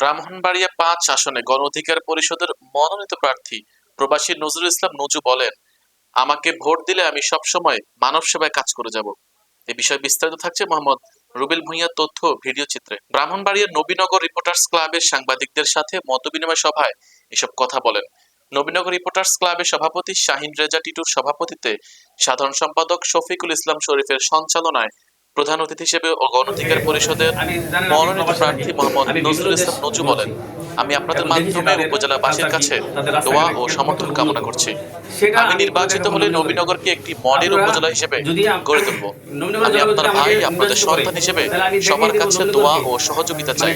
ব্রাহ্মণবাড়িয়া পাঁচ আসনে গণ অধিকার পরিষদের মনোনীত প্রার্থী প্রবাসী নজরুল ইসলাম নজু বলেন, আমাকে ভোট দিলে আমি সবসময় মানব সেবায় কাজ করে যাব। এ বিষয়ে বিস্তারিত থাকছে মোহাম্মদ রুবেল ভুঁইয়া তথ্য ভিডিও চিত্রে। ব্রাহ্মণবাড়িয়ার নবীনগর রিপোর্টার্স ক্লাবের সাংবাদিকদের সাথে মতবিনিময় সভায় এসব কথা বলেন। নবীনগর রিপোর্টার্স ক্লাবের সভাপতি শাহিন রেজা টিটুর সভাপতিত্বে সাধারণ সম্পাদক শফিকুল ইসলাম শরীফের সঞ্চালনায় প্রধান অতিথি হিসেবে গণ অধিকার পরিষদের মনোনীত প্রার্থী মোহাম্মদ নজরুল ইসলাম নজু বলেন, আমি আপনাদের মাধ্যমে উপজেলাবাসীর কাছে দোয়া ও সমর্থন কামনা করছি। আমি নির্বাচিত হলে নবীনগরকে একটি মডেল উপজেলা হিসেবে গড়ে তুলব। আমি আপনার ভাই, আপনাদের সন্তান হিসেবে সবার কাছে দোয়া ও সহযোগিতা চাই।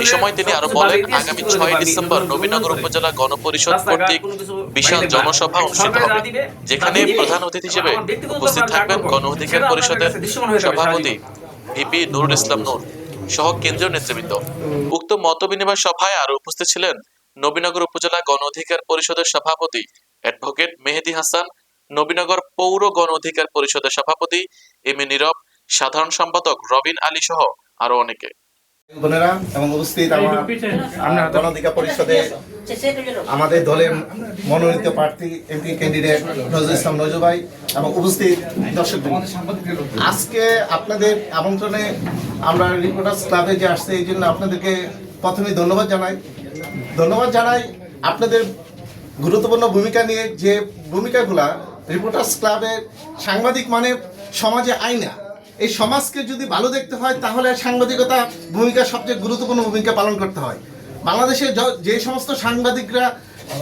এই সময় তিনি আরও বলেন আগামী ছয় ডিসেম্বর নবীনগর উপজেলা গণপরিষদ কর্তৃক বিশাল জনসভা অনুষ্ঠিত হবে যেখানে প্রধান অতিথি হিসেবে উপস্থিত থাকবেন গণ অধিকার পরিষদের সভাপতি ভিপি নুরুল ইসলাম নূর সহ কেন্দ্রীয় নেতৃবৃন্দ। উক্ত মতবিনিময় সভায় আরও উপস্থিত ছিলেন নবীনগর উপজেলা গণ অধিকার পরিষদের সভাপতি অ্যাডভোকেট মেহেদি হাসান নবীনগর পৌর গণ অধিকার পরিষদের সভাপতি এম এ নীরব সাধারণ সম্পাদক রবিন আলী সহ আরও অনেকে। বোনেরা এবং উপস্থিত আমার গণ অধিকার পরিষদে আমাদের দলের মনোনীত প্রার্থী এমপি ক্যান্ডিডেট নজরুল ইসলাম নজরুল ভাই এবং উপস্থিত দর্শক আজকে আপনাদের আমন্ত্রণে আমরা রিপোর্টার্স ক্লাবে যে আসছে এই জন্য আপনাদেরকে প্রথমে ধন্যবাদ জানাই। ধন্যবাদ জানাই আপনাদের গুরুত্বপূর্ণ ভূমিকা নিয়ে যে ভূমিকাগুলা রিপোর্টার্স ক্লাবের সাংবাদিক মানে সমাজে আইনা এই সমাজকে যদি ভালো দেখতে হয়, তাহলে সাংবাদিকতা ভূমিকা সবচেয়ে গুরুত্বপূর্ণ ভূমিকা পালন করতে হয়। বাংলাদেশে যে সমস্ত সাংবাদিকরা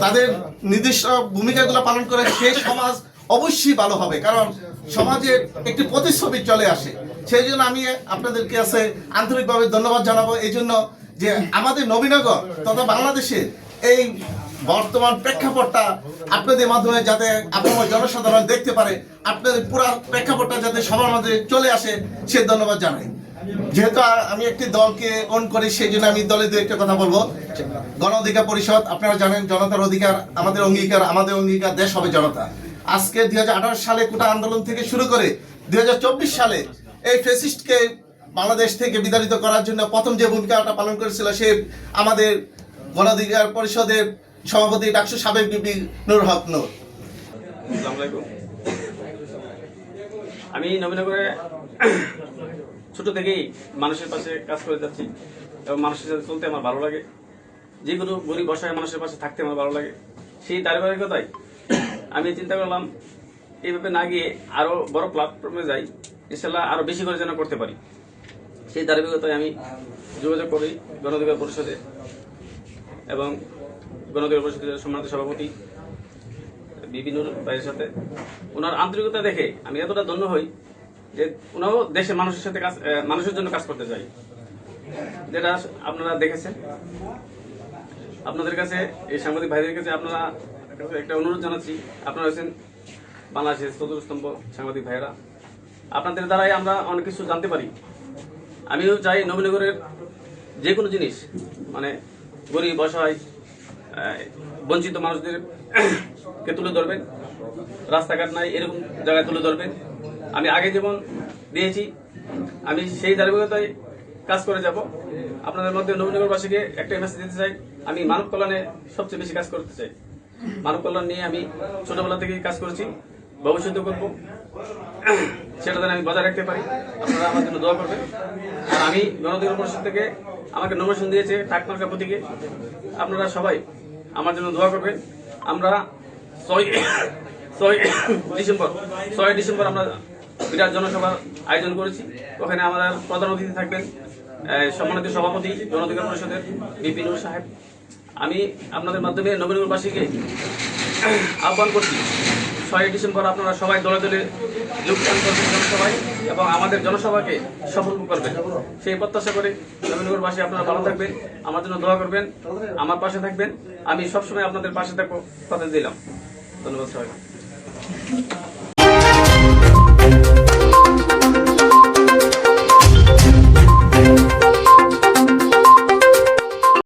তাদের নির্দিষ্ট ভূমিকাগুলো পালন করে সেই সমাজ অবশ্যই ভালো হবে। কারণ সমাজে একটি প্রতিচ্ছবি চলে আসে। সেই জন্য আমি আপনাদেরকে আছে আন্তরিকভাবে ধন্যবাদ জানাব। এই জন্য যে আমাদের নবীনগর তথা বাংলাদেশে এই বর্তমান প্রেক্ষাপটটা আপনাদের মাধ্যমে যাতে আপনার জনসাধারণ দেখতে পারে আপনাদের পুরো প্রেক্ষাপটটা যাতে সবার মাঝে চলে আসে, সে ধন্যবাদ জানাই। যেহেতু আমি একটি দলকে অন করি, সেই জন্য আমি দলে দু একটা কথা বলব। গণ অধিকার পরিষদ, আপনারা জানেন জনতার অধিকার আমাদের অঙ্গীকার আমাদের অঙ্গীকার দেশ হবে জনতা। আজকে দু হাজার আঠারো সালে কোটা আন্দোলন থেকে শুরু করে দুই হাজার চব্বিশ সালে এই ফেসিস্টকে বাংলাদেশ থেকে বিতাড়িত করার জন্য প্রথম যে ভূমিকাটা পালন করেছিল সে আমাদের গণ অধিকার পরিষদের সভাপতি ডাকসু সাবেক বিপি নুর হক নূর। আমি নবীনগরে ছোট থেকেই মানুষের পাশে কাজ করে যাচ্ছি এবং মানুষের সাথে চলতে আমার ভালো লাগে। যে কোনো গরিব অসহায় মানুষের পাশে থাকতে আমার ভালো লাগে। সেই ধারাবাহিকতায় আমি চিন্তা করলাম, এইভাবে না গিয়ে আরও বড় প্ল্যাটফর্মে যাই ইনশাল্লাহ আরও বেশি করে যেন করতে পারি। সেই ধারাবাহিকতায় আমি যোগাযোগ করি গণ অধিকার পরিষদে এবং গণ অধিকার পরিষদের সম্মানিত সভাপতি বিভিন্ন ভাইয়ের সাথে ওনার আন্তরিকতা দেখে আমি এতটা ধন্য হই যে ওনাও দেশের মানুষের সাথে কাজ মানুষের জন্য কাজ করতে চাই। যেটা আপনারা দেখেছেন। আপনাদের কাছে এই সাংবাদিক ভাইদের কাছে আপনারা একটা অনুরোধ জানাচ্ছি। আপনারা হচ্ছেন বাংলাদেশের চতুর্স্তম্ভ সাংবাদিক ভাইয়েরা। আপনাদের দ্বারাই আমরা অনেক কিছু জানতে পারি। আমিও চাই নবীনগরের যে কোনো জিনিস মানে গরিব আহ, বঞ্চিত মানুষদের কে তুলে ধরবেন রাস্তাঘাট নাই, এরকম জায়গায় তুলে ধরবেন আমি আগে যেমন দিয়েছি, আমি সেই ধারাবাহিকতায় কাজ করে যাব। আপনাদের মধ্যে নবীনগরবাসীকে একটা মেসেজ দিতে চাই, আমি মানব কল্যাণে সবচেয়ে বেশি কাজ করতে চাই। মানব কল্যাণ নিয়ে আমি ছোটবেলা থেকেই কাজ করেছি ভবিষ্যতে করব। সেটা আমি বজায় রাখতে পারি, আপনারা আমার জন্য দোয়া করবেন। আর আমি গণতন্ত্র পরিষদ থেকে আমাকে নমিনেশন দিয়েছে টাকমার্কা প্রতীকে। আপনারা সবাই আমার জন্য দোয়া করবেন। আমরা ছয় ছয় ডিসেম্বর ছয় ডিসেম্বর আমরা বিরাট জনসভার আয়োজন করেছি। ওখানে আমাদের প্রধান অতিথি থাকবেন সম্মানিত সভাপতি গণঅধিকার পরিষদের বিপিন সাহেব। আমি আপনাদের মাধ্যমে নবীনগরবাসীকে আহ্বান করছি। ছয় ডিসেম্বর আপনারা সবাই দলে দলে যোগদান করবেন জনসভায় এবং আমাদের জনসভাকে সফল করবেন। সেই প্রত্যাশা করে নবীনগরবাসী আপনারা ভালো থাকবেন, আমার জন্য দোয়া করবেন, আমার পাশে থাকবেন। আমি সবসময় আপনাদের পাশে থাকব, কথা দিলাম। ধন্যবাদ সবাই